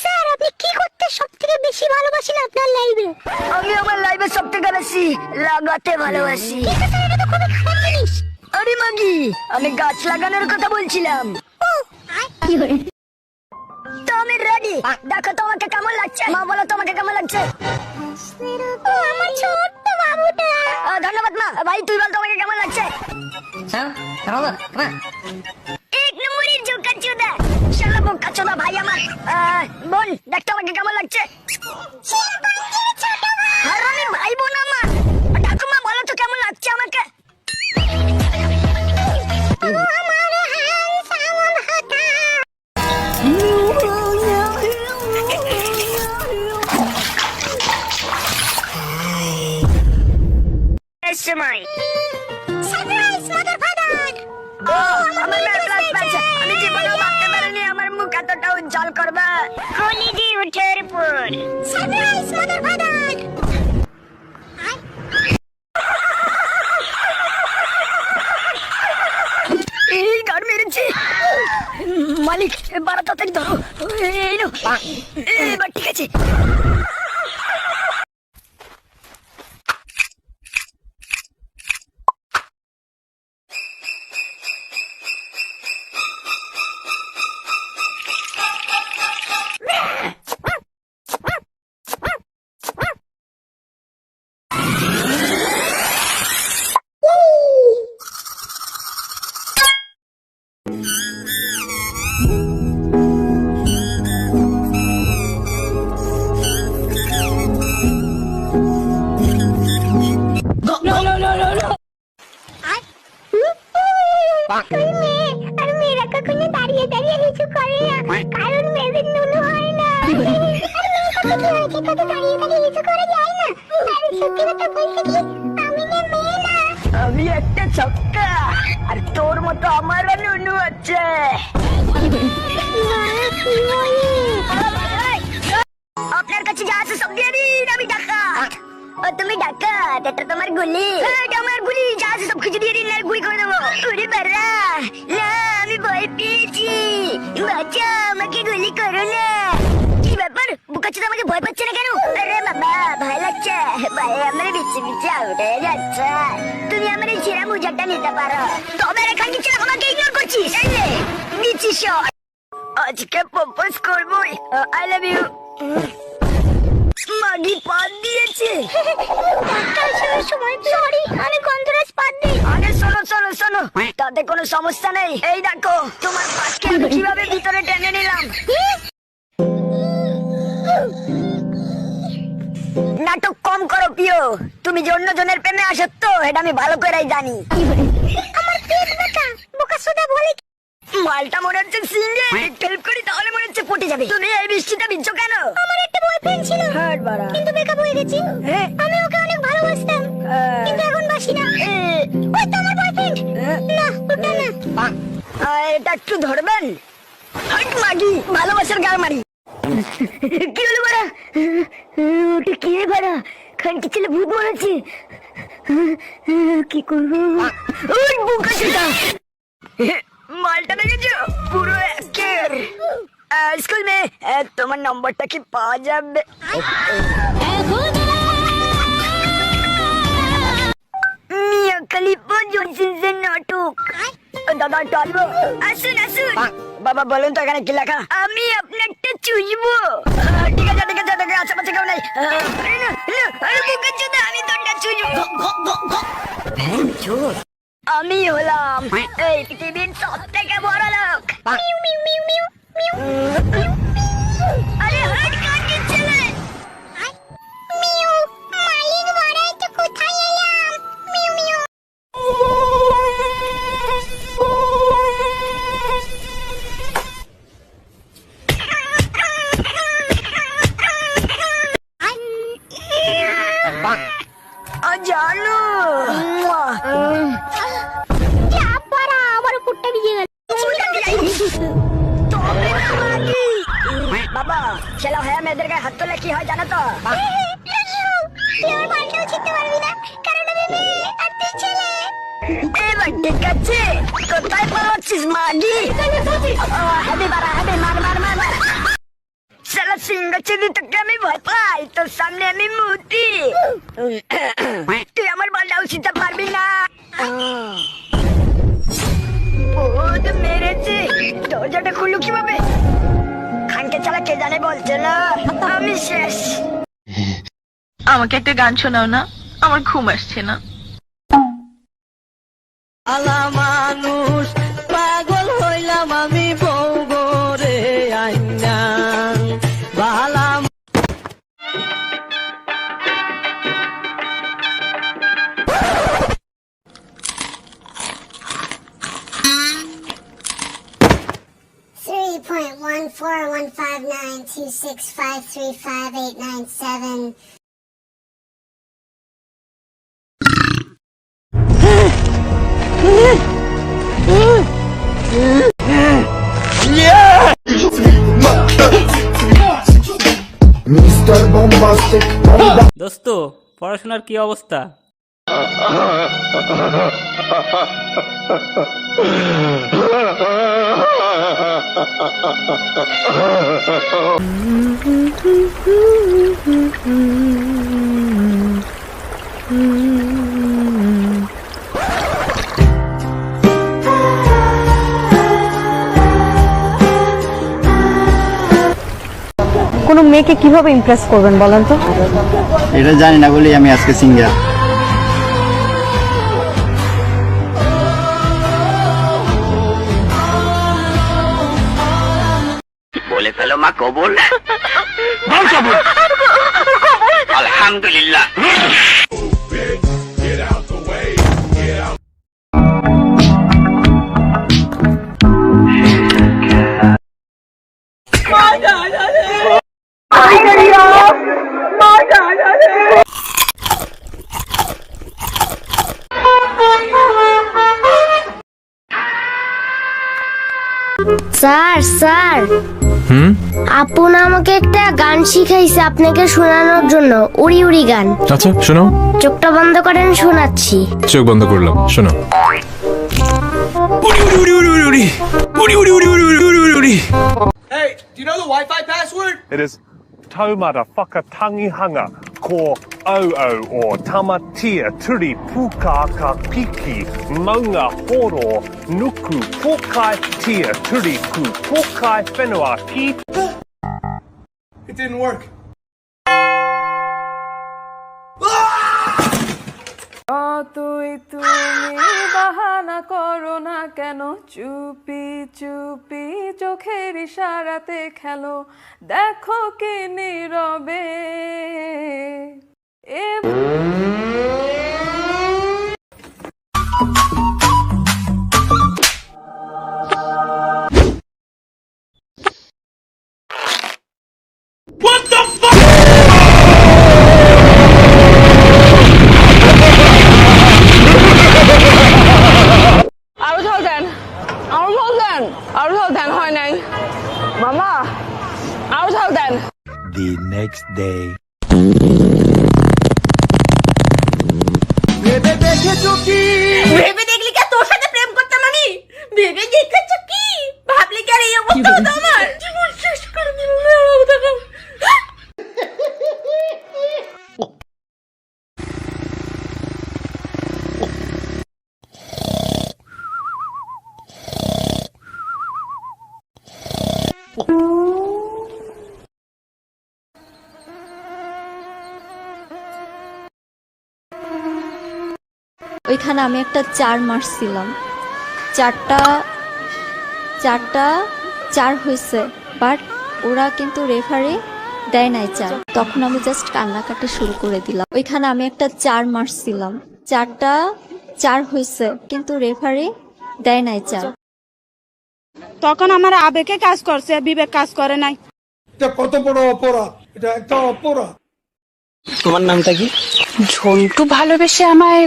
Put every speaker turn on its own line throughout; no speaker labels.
Sir আপনি কি করতে সব থেকে বেশি ভালোবাসেন আপনার লাইফে
আমি আমার লাইফে সব থেকে বেশি লাগাতে ভালোবাসি।
কিন্তু স্যার এটা তো খুবই খারাপ জিনিস।
আরে মাগি আমি গাছ লাগানোর কথা বলছিলাম।
ও কি করে
তো আমি রেডি দেখো তোমাকে কেমন লাগছে। মা বলো তোমাকে কেমন লাগছে?
আমার ছোট্ট বাবুটা।
ধন্যবাদ মা। ভাই তুই বল তোমাকে কেমন লাগছে?
Sao
শালা বোকা চোদা ভাই আমার। বোন দেখ তোমাকে কেমন লাগছে? ভাই বোন আমার। ঠাকুমা বলো তো কেমন লাগছে আমাকে? সময়।
সারপ্রাইজ মাদার
ও, আমার মেয়ে প্লাস আমি জীবনেও ভাবতে পারিনি জল করবে। কলিজি উঠের উপর।
সারপ্রাইজ মাদার ফাদার
এই গান মেরেছে। মালিক বারো তাড়াতাড়ি ধরো। এই নো এবার ঠিক আছে। একটা ছক্কা। আর তোর মতো আমারও নুনু আছে? আপনার কাছে যা আছে সব দিয়ে দিন, আমি ডাকাত। ও, তুমি ডাকাত, এটা তোমার গুলি। এটা আমার গুলি। যা আছে সব কিছু দিয়ে দিন না গুলি করে দেবো। উড়ে বেড়া না, আমি ভয় পেয়েছি। বাচ্চা আমাকে গুলি করো না। তো আমাকে ভয় পাচ্ছে না কেন? আরে বাবা, ভয় লাগছে। ভয় আমার বিচ্ছে বিচ্ছে উঠে যাচ্ছে। তুমি আমার এই ছেঁড়া মুজারটা নিতে পারো। তবে এখান কি ছেলে আমাকে ইগনোর করছিস, এই নে দিচ্ছি শট। আজকে প্রপোজ করব, আই লাভ ইউ। মাগি পাত দিয়েছে।
সময় সরি আমি গন্ধরাজ পাত দিই।
আরে শোনো শোনো শোনো, তাতে কোনো সমস্যা নেই। এই দেখো, তোমার পাটকে কীভাবে ভিতরে টেনে নিলাম? নাটক কম করো প্রিয়। তুমি যে অন্য জনের প্রেমে আসো তো এটা আমি ভালো করেই জানি।
আমার পেট ব্যথা বোকা সোদা বলে কি?
মালটা মনে হচ্ছে সিঙ্গে হেল্প করি তাহলে মনে হচ্ছে পটে যাবে। তুমি এই বৃষ্টিটা ভিজছো কেন?
আমার একটা বয়ফ্রেন্ড ছিল।
হাট বাড়া।
কিন্তু ব্রেকআপ হয়ে গেছে।
হ্যাঁ।
আমি ওকে অনেক ভালোবাসতাম। কিন্তু এখন বাসি না। ওই তো আমার বয়ফ্রেন্ড
হ্যাঁ।
না ওটা না।
এটা একটু ধরবেন? হাট মাগি ভালোবাসার গাল মারি কি হলো বাড়া ওটা কি বাড়া খানকি ছেলে ভূত মরেছে কি করব? ওই বুকা চোদা মালটা দেখেছ পুরো একের। স্কুল মে তোমার নম্বরটা কি পাওয়া যাবে? মিয়া খলিফা জনসিনসের নাটক। দাদা একটু আসব আসুন আসুন। বাবা বলুন তো এখানে কি লেখা? আমি আপনারটা চুষবো ঠিক আছে ঠিক আছে ঠিক আছে আশেপাশে কেউ নেই। আরে বুকের জন্য আমি তোরটা চুষবো আমি হলাম এই পৃথিবীর সব থেকে বড় লোক। আরে হাট বাবা ছেলে হয়ে মেয়েদের গায়ে হাত তোলে কি হয় জানো তো? ঠিক আছে কোথায় পালাচ্ছিস মাগি? হেবি বাড়া হেবি মার মার মার মার। সিংহ চিনি তোকে আমি ভয় পাই তোর সামনে আমি মূর্তি তুই আমার বলটা উচিত পারবি না। দরজাটা খুললো কীভাবে? খানকে ছাড়া কে জানে বলছে না? আমি শেষ।
আমাকে একটা গান শোনাও না, আমার ঘুম আসছে না।
One five nine two six five three five eight nine seven.
Mr. Bombastic Bomba
দোস্ত পড়াশোনার কি অবস্থা
কোনো মেয়েকে কীভাবে ইমপ্রেস করবেন বলেন তো?
এটা জানি না বলেই আমি আজকে সিঙ্গার
শিখাইছে আপনাকে শোনানোর জন্য উড়ি উড়ি গান
আচ্ছা শোনো
চোখটা বন্ধ করেন শোনাচ্ছি
চোখ বন্ধ করলাম শোনো Hey, do you know the Wi-Fi password?
It is Taumara Whakatangi Hanga ko Ao o Tamatia Turi Puka ka Piki Maunga Horo Nuku Pokai Tia Turi Ku Pokai Whenua Ki
It didn't work.
তুই তুমি বাহানা করো না কেন? চুপি চুপি চোখের ইশারাতে খেলো। দেখো কি নীরবে। এ
ওইখানে আমি একটা চার মারছিলাম চারটা চারটা চার হয়েছে বাট ওরা কিন্তু রেফারি দেয় নাই চার। তখন আমি জাস্ট কান্নাকাটি শুরু করে দিলাম। ওইখানে আমি একটা চার মারছিলাম চারটা চার হয়েছে কিন্তু রেফারি দেয় নাই চার।
তখন আমার আবেগে কাজ করছে বিবেক কাজ করে নাই।
এটা কত বড় অপরাধ? এটা একটা অপরাধ।
তোমার নামটা কি?
ঝন্টু ভালোবেসে আমায়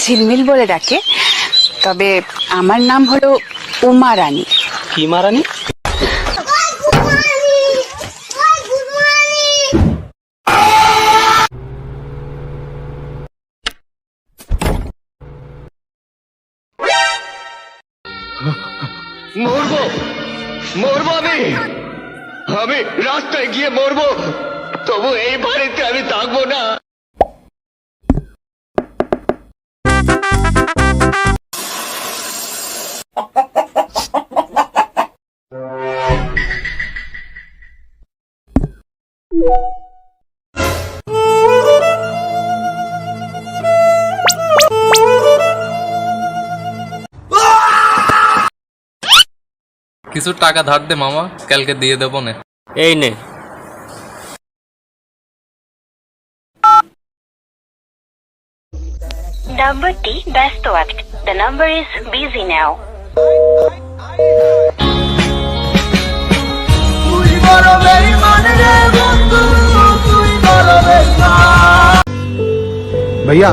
ঝিলমিল বলে ডাকে, তবে আমার নাম হলো উমা রানী।
কি মারানি
মরবো মরবো আমি। আমি রাস্তায় গিয়ে মরবো, তবু এই বাড়িতে আমি থাকব না।
কিছু টাকা ধার দে মামা কালকে দিয়ে দেবো না।
এই নে।
number T best left. The number is busy now.
भैया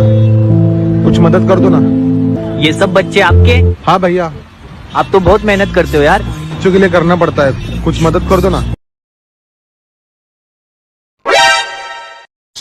कुछ मदद कर दो ना।
ये सब बच्चे आपके?
हाँ भैया।
आप तो बहुत मेहनत करते हो यार।
बच्चों के लिए करना पड़ता है। कुछ मदद कर दो ना।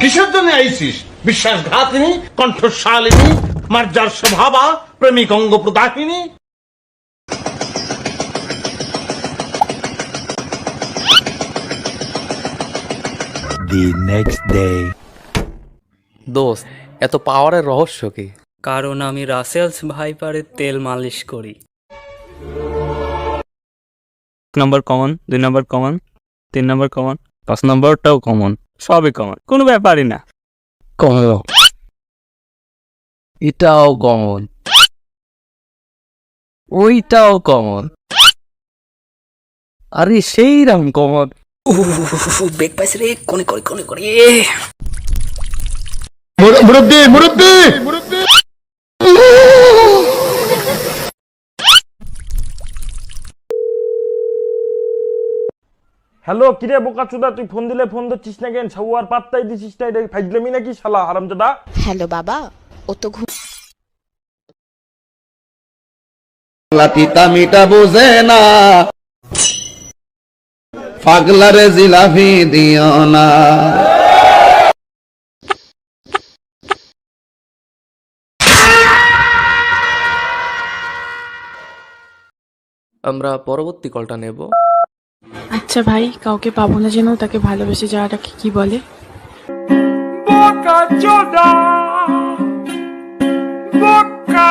কিসের জন্য আইসিস? বিশ্বাসঘাতিনী কণ্ঠশালিনী মার্জার স্বভাবা প্রেমিক অঙ্গ প্রদাহিনী
The next day.
দোস্ত এত পাওয়ারের রহস্য কি?
কারণ আমি রাসেলস ভাইপারের তেল মালিশ করি। এক নম্বর কমন দুই নম্বর কমন তিন নম্বর কমন পাঁচ নম্বরটাও কমন সবই কমন কোনো ব্যাপারই না।
কমন এটাও কমন ওইটাও কমন আরে সেই রাম কমন
বেগ পাইছে রে কোনে করে কোনে
মুরব্বী মুরব্বী!
হ্যালো কিরে বোকা চুদা তুই ফোন দিলে ফোন ধরছিস না কেন? সাবুয়ার পাত্তাই দিছিস না এটা ফাইজলামি নাকি শালা হারামজাদা?
হ্যালো বাবা ও তো ঘুম
তিতা মিটা বুঝে না। পাগলারে জিলাপি দিও না।
আমরা পরবর্তী কলটা নেব।
আচ্ছা ভাই কাউকে পাবো না যেন তাকে ভালোবেসে যাওয়াটাকে কি বলে?
বোকা